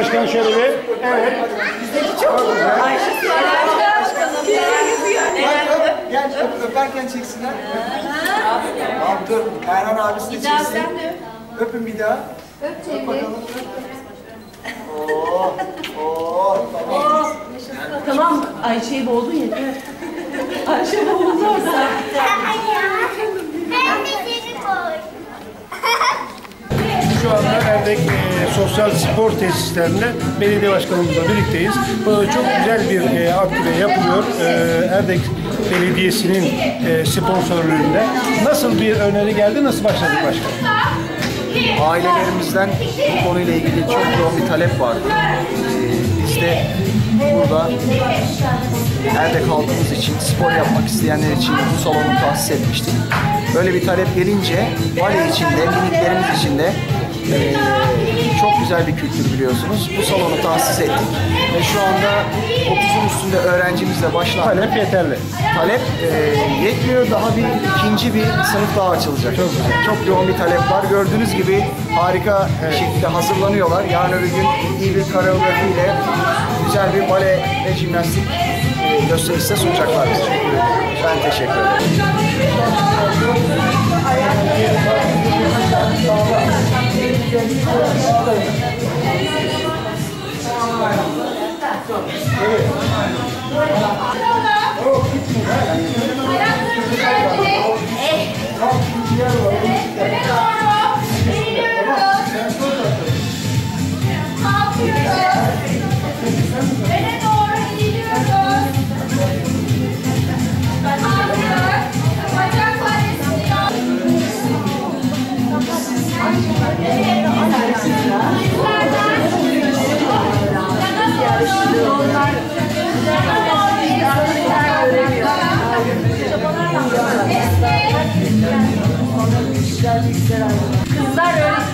Başkan şöyle bir. Evet. Gel öp, öperken çeksinler. Tamam dur. Erhan abisi de çeksin. Öpün bir daha. Öp bakalım. Oo, oo, tamam. Tamam Ayşe'yi boğdun yeter. Ayşe boğuldu orada. Ben de seni koy. Şu anda Erdek e, Sosyal Spor Tesislerinde belediye başkanımızla birlikteyiz. Burada çok güzel bir e, aktivite yapılıyor. E, Erdek Belediyesi'nin e, sponsorluğunda. Nasıl bir öneri geldi, nasıl başladık başkanım? Ailelerimizden bu konuyla ilgili çok yoğun bir talep vardı. Ee, Biz de burada Erdek halkımız için, spor yapmak isteyenler için bu salonu tahsis etmiştik. Böyle bir talep gelince vale için de, miniklerimiz için eee, çok güzel bir kültür biliyorsunuz. Bu salonu tahsis ettik ve şu anda 30'un üstünde öğrencimizle başlandı. Talep yeterli. Talep e, yetmiyor. Daha bir ikinci bir sınıf daha açılacak. Çok güzel. Çok yoğun bir talep var. Gördüğünüz gibi harika bir şekilde hazırlanıyorlar. Yarın öbür gün iyi bir koreografiyle güzel bir bale ve jimnastik e, gösterisi sunacaklar. Ben teşekkür ederim. Öne doğru gidiyoruz. Bacaklar Kızlar öyle